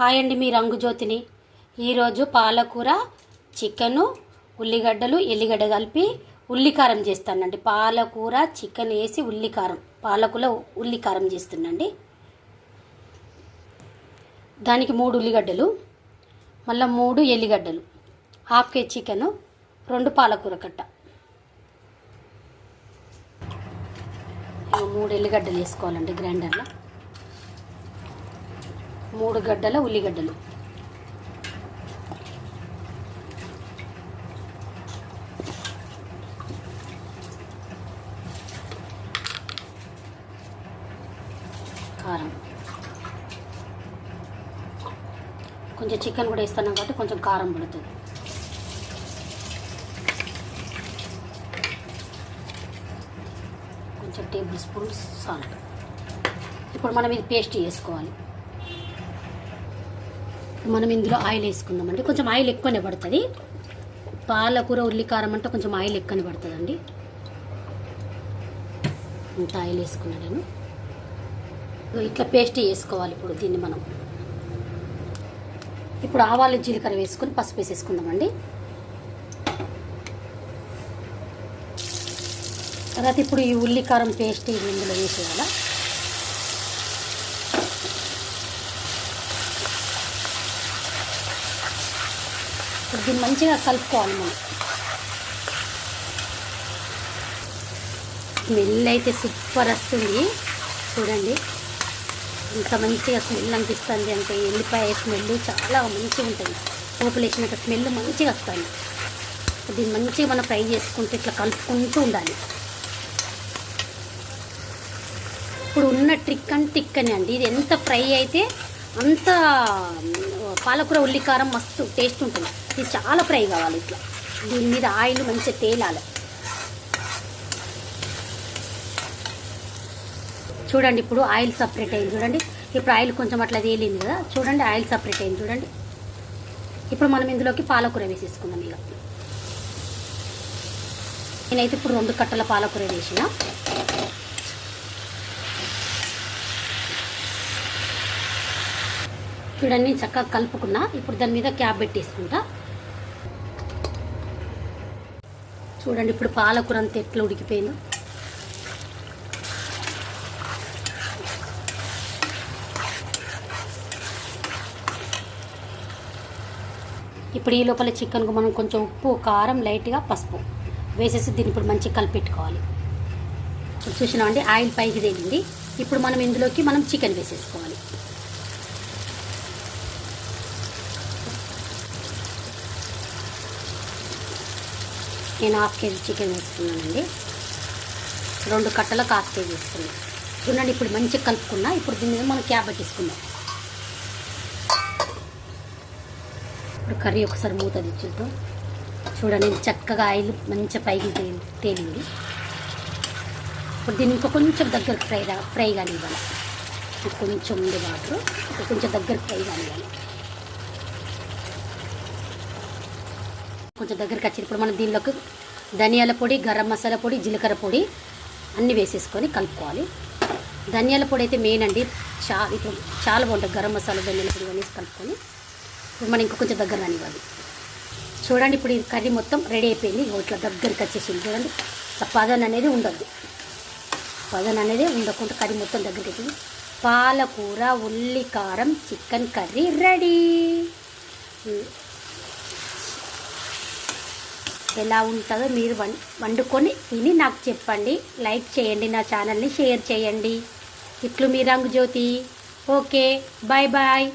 Hi అండి మీ రంగు జ్యోతిని. ఈరోజు పాలకూర చికెను ఉల్లిగడ్డలు ఎల్లిగడ్డ కలిపి ఉల్లికారం చేస్తానండి. పాలకూర చికెన్ వేసి ఉల్లికారం పాలకూర ఉల్లికారం చేస్తున్నాండి దానికి మూడు ఉల్లిగడ్డలు మళ్ళీ మూడు ఎల్లిగడ్డలు హాఫ్ కేజీ చికెను రెండు పాలకూర కట్ట. మూడు ఎల్లిగడ్డలు వేసుకోవాలండి గ్రైండర్లో. మూడు గడ్డల ఉల్లిగడ్డలు. కారం. కొంచెం చికెన్ కూడా వేస్తున్నాం కాబట్టి కొంచెం కారం పడుతుంది. కొంచెం టేబుల్ స్పూన్ సాల్ట్. ఇప్పుడు మనం ఇది పేస్ట్ చేసుకోవాలి. మనం ఇందులో ఆయిల్ వేసుకుందామండి కొంచెం ఆయిల్ ఎక్కువనే పడుతుంది. పాలకూర ఉల్లికారం అంటే కొంచెం ఆయిల్ ఎక్కువనే పడుతుందండి. ఇంత ఆయిల్ వేసుకున్నా నేను. ఇట్లా పేస్ట్ వేసుకోవాలి ఇప్పుడు దీన్ని మనం. ఇప్పుడు ఆవాలు జీలకర్ర వేసుకొని పసుపు వేసేసుకుందామండి. తర్వాత ఇప్పుడు ఈ ఉల్లికారం పేస్ట్ ఇందులో వేసేయాలా? దీన్ని మంచిగా కలుపుకోవాలి మనం. స్మెల్ అయితే సూపర్ వస్తుంది. చూడండి. ఇంత మంచిగా స్మెల్ అనిపిస్తుంది అంటే ఎల్లిపాయ స్మెల్ చాలా మంచిగా ఉంటుంది. పోపులు వేసినాక స్మెల్ మంచిగా వస్తుంది. దీన్ని మంచిగా మనం ఫ్రై చేసుకుంటూ ఇట్లా కలుపుకుంటూ ఉండాలి. ఇప్పుడు ఉన్న ట్రిక్ అండ్ టిక్ అని అండి. ఇది ఎంత ఫ్రై అయితే అంత పాలకూర ఉల్లికారం మస్తు టేస్ట్ ఉంటుంది. ఇది చాలా ఫ్రై కావాలి ఇట్లా. దీని మీద ఆయిల్ మంచిగా తేలాలి. చూడండి ఇప్పుడు ఆయిల్ సపరేట్ అయింది. చూడండి ఇప్పుడు ఆయిల్ కొంచెం అట్లా తేలింది కదా. చూడండి ఆయిల్ సపరేట్ అయింది. చూడండి. ఇప్పుడు మనం ఇందులోకి పాలకూర వేసేసుకుందాం ఇక. నేనైతే ఇప్పుడు రెండు కట్టల పాలకూర వేసిన. చూడండి చక్కగా కలుపుకున్నా ఇప్పుడు దాని మీద క్యాప్ పెట్టేసుకుంటా. చూడండి ఇప్పుడు పాలకూర అంత ఎట్లా ఉడికిపోయిందో. ఇప్పుడు ఈ లోపల చికెన్కు మనం కొంచెం ఉప్పు కారం లైట్గా పసుపు వేసేసి దీన్ని ఇప్పుడు మంచిగా కలిపెట్టుకోవాలి. చూసినామండి ఆయిల్ పైకి తేలింది. ఇప్పుడు మనం ఇందులోకి మనం చికెన్ వేసేసుకోవాలి. నేను హాఫ్ కేజీ చికెన్ వేసుకున్నానండి రెండు కట్టలకు హాఫ్ కేజీ వేసుకున్నాను చూడండి ఇప్పుడు మంచిగా కలుపుకున్నా. ఇప్పుడు దీని మీద మనం క్యాబ్ పెట్టేసుకుందాం ఇప్పుడు కర్రీ ఒకసారి మూత దిచ్చులతో చూడండి చక్కగా ఆయిల్ మంచిగా పైకి తే- తేలింది. ఇప్పుడు దీన్ని ఇంకా కొంచెం దగ్గర ఫ్రై ఫ్రై కానివ్వాలి. కొంచెం ఉంది వాటర్ కొంచెం దగ్గర ఫ్రై కానివ్వాలి. కొంచెం దగ్గరికి వచ్చి ఇప్పుడు మనం దీనిలోకి ధనియాల పొడి గరం మసాలా పొడి జీలకర్ర పొడి అన్నీ వేసేసుకొని కలుపుకోవాలి. ధనియాల పొడి అయితే మెయిన్ అండి. చా ఇప్పుడు చాలా బాగుంటుంది గరం మసాలా ధనియాల పొడి అనేసి కలుపుకొని ఇప్పుడు మనం ఇంకా కొంచెం దగ్గర రానివ్వాలి. చూడండి ఇప్పుడు ఈ కర్రీ మొత్తం రెడీ అయిపోయింది. ఇట్లా దగ్గరికి వచ్చేసింది. చూడండి. పదన అనేది ఉండద్దు పదన అనేది ఉండకుండా కర్రీ మొత్తం దగ్గరికి వచ్చింది. పాలకూర ఉల్లి కారం చికెన్ కర్రీ రెడీ. ఎలా ఉంటుందో మీరు వండుకొని తిని నాకు చెప్పండి. లైక్ చేయండి నా ఛానల్ని షేర్ చేయండి. ఇట్లు మీ రంగు జ్యోతి ఓకే బాయ్ బాయ్.